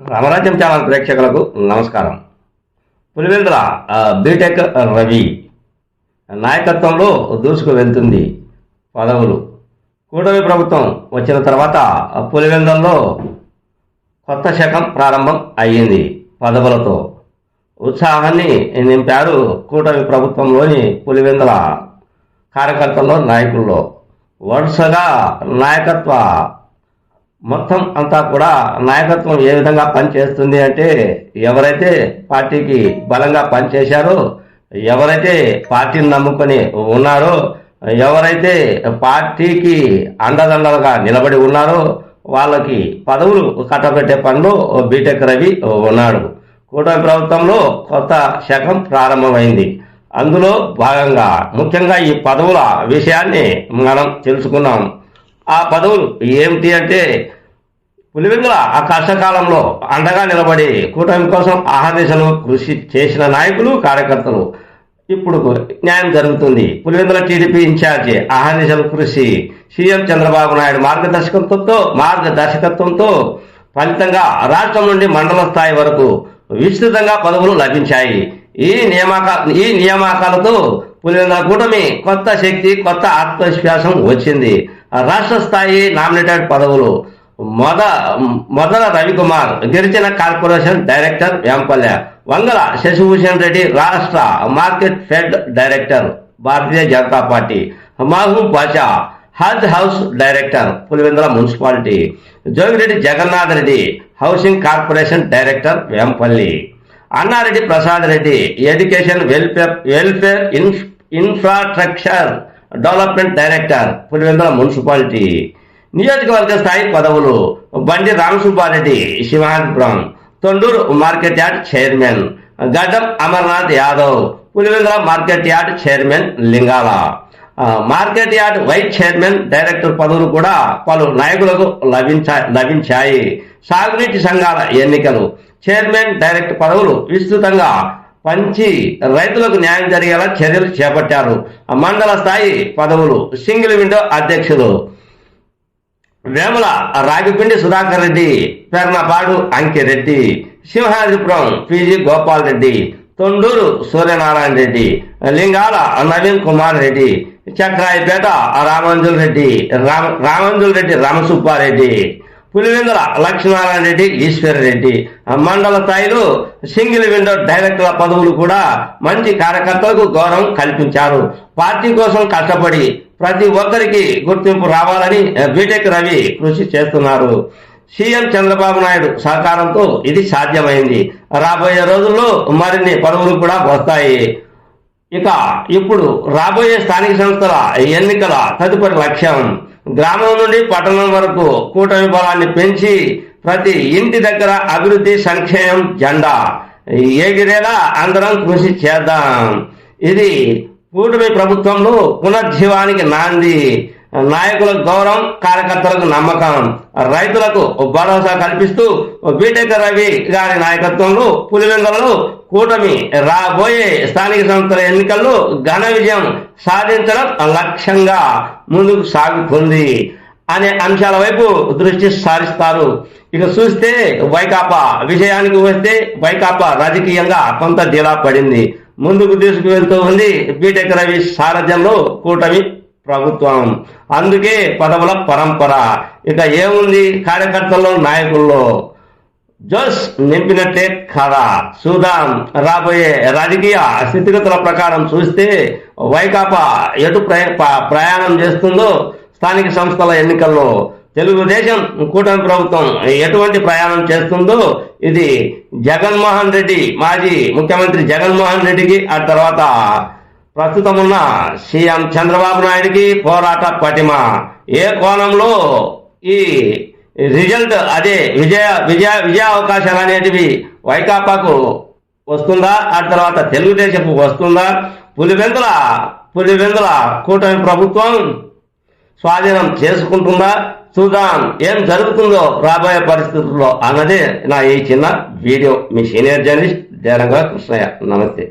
రామరాజ్యం channel ప్రేక్షకులకు నమస్కారం. Pulivendula BTech Ravi నాయకత్వంలో దూసుకు వెళ్తుంది పదవులు. కూటమి ప్రభుత్వం వచ్చిన తర్వాత ఆ, పులివెందులలో కొత్త శకం ప్రారంభం అయ్యింది పదవులతో. ఉత్సాహాన్ని నింపారు కూటమి ప్రభుత్వంలోని పులివెందుల కార్యకర్తల్లో నాయకుల్లో. వరుసగా నాయకత్వ మొత్తం అంతా కూడా నాయకత్వం ఏ విధంగా పనిచేస్తుంది అంటే ఎవరైతే పార్టీకి బలంగా పనిచేశారో ఎవరైతే పార్టీని నమ్ముకొని ఉన్నారో ఎవరైతే పార్టీకి అండదండలుగా నిలబడి ఉన్నారో వాళ్ళకి పదవులు కట్టబెట్టే పనిలో బీటెక్ రవి ఉన్నాడు. కూటమి ప్రభుత్వంలో కొత్త శకం ప్రారంభమైంది. అందులో భాగంగా ముఖ్యంగా ఈ పదవుల విషయాన్ని మనం తెలుసుకున్నాం. ఆ పదవులు ఏమిటి అంటే పులివెందుల ఆ కష్టకాలంలో అండగా నిలబడి కూటమి కోసం ఆహర్నిశలు కృషి చేసిన నాయకులు కార్యకర్తలు. ఇప్పుడు న్యాయం జరుగుతుంది. పులివెందుల టీడీపీ ఇన్ఛార్జి ఆహర్నిశలు కృషి. సీఎం చంద్రబాబు నాయుడు మార్గదర్శకత్వంతో మార్గదర్శకత్వంతో ఫలితంగా రాష్ట్రం నుండి మండల స్థాయి వరకు విస్తృతంగా పదవులు లభించాయి. ఈ నియామక ఈ నియామకాలతో పులివెందుల కూటమి కొత్త శక్తి కొత్త ఆత్మవిశ్వాసం వచ్చింది. రాష్ట్ర స్థాయి నామినేటెడ్ పదవులు మొద మొదల రవికుమార్ గిరిజన కార్పొరేషన్ డైరెక్టర్ వేంపల్లె వంగల శశిభూషణ్ రెడ్డి రాష్ట్ర market fed director Bharatiya Janata Party Mahaboob Basha Haj house director Pulivendula municipality Jogireddy Jagannath Reddy housing corporation director Vempalli Annareddy Prasad Reddy education welfare welfare in infrastructure development director Pulivendula municipality. నియోజకవర్గ స్థాయి పదవులు Bandi Ramasubbareddy Simhadripuram Tondur market yard chairman Gaddam Amarnath Yadav Pulivendula market yard chairman Lingala. Market yard vice chairman director పదవులు కూడా పలు నాయకులకు లభించా లభించాయి. సాగునీటి సంఘాల ఎన్నికలు. చైర్మన్ డైరెక్టర్ పదవులు విస్తృతంగా పంచి రైతులకు న్యాయం జరిగేలా చర్యలు చేపట్టారు. మండల స్థాయి పదవులు సింగిల్ విండో అధ్యక్షులు వేముల రాగిపిండి సుధాకర్ రెడ్డి పెర్నపాడు అంకిరెడ్డి సింహాద్రిపురం పిజి గోపాల్ రెడ్డి తొండూరు సూర్యనారాయణ రెడ్డి లింగాల నవీన్ కుమార్ రెడ్డి చక్రాయిపేట రామంజుల్ రెడ్డి రామ రామంజుల్ రెడ్డి రామసుబ్బారెడ్డి పులివెందుల లక్ష్మీనారాయణ రెడ్డి ఈశ్వర్ రెడ్డి మండల స్థాయిలో సింగిల్ విండో డైరెక్టర్ల పదవులు కూడా మంచి కార్యకర్తలకు గౌరవం కల్పించారు. పార్టీ కోసం కష్టపడి ప్రతి ఒక్కరికి గుర్తింపు రావాలని బీటెక్ రవి కృషి చేస్తున్నారు. సీఎం చంద్రబాబు నాయుడు సహకారంతో ఇది సాధ్యమైంది. రాబోయే రోజుల్లో మరిన్ని పదవులు కూడా వస్తాయి. ఇక ఇప్పుడు రాబోయే స్థానిక సంస్థల ఎన్నికల తదుపరి లక్ష్యం. గ్రామం నుండి పట్టణం వరకు కూటమి బలాన్ని పెంచి ప్రతి ఇంటి దగ్గర అభివృద్ధి సంక్షేమం జెండా. ఎగిరేలా అందరం కృషి చేద్దాం. ఇది కూటమి ప్రభుత్వంలో పునర్జీవానికి నాంది. నాయకులకు గౌరవం కార్యకర్తలకు నమ్మకం. రైతులకు భరోసా కల్పిస్తూ బీటెక్ రవి గారి నాయకత్వంలో పులివెందులలో కూటమి రాబోయే స్థానిక సంస్థల ఎన్నికల్లో ఘన విజయం సాధించడం లక్ష్యంగా ముందుకు సాగుతుంది అనే అంశాల వైపు దృష్టి సారిస్తారు. ఇక చూస్తే వైకాపా విజయానికి వస్తే వైకాపా రాజకీయంగా కొంత ఢీలా పడింది. ముందుకు తీసుకువెళ్తూ ఉంది బీటెక్ రవి సారథ్యంలో కూటమి ప్రభుత్వం. అందుకే పదవుల పరంపర. ఇక ఏముంది? కార్యకర్తల్లో నాయకుల్లో. జోస్ నింపినట్టే కథ. చూద్దాం. రాబోయే రాజకీయ స్థితిగతుల ప్రకారం చూస్తే వైకాపా ఎటు ప్రయాణం చేస్తుందో స్థానిక సంస్థల ఎన్నికల్లో తెలుగుదేశం కూటమి ప్రభుత్వం ఎటువంటి ప్రయాణం చేస్తుందో ఇది జగన్మోహన్ రెడ్డి మాజీ ముఖ్యమంత్రి జగన్మోహన్ రెడ్డికి ఆ తర్వాత ప్రస్తుతం ఉన్న సీఎం చంద్రబాబు నాయుడికి పోరాట పటిమ. ఏ కోణంలో ఈ రిజల్ట్ అదే విజయ విజయ విజయ అవకాశాలు అనేటివి వైకాపాకు వస్తుందా? ఆ తర్వాత తెలుగుదేశం వస్తుందా? పులివెందుల పులివెందుల కూటమి ప్రభుత్వం స్వాధీనం చేసుకుంటుందా? చూద్దాం ఏం జరుగుతుందో రాబోయే పరిస్థితుల్లో అన్నదే నా ఈ చిన్న వీడియో. మీ సీనియర్ జర్నలిస్ట్ జయరంగ కృష్ణయ్య. నమస్తే.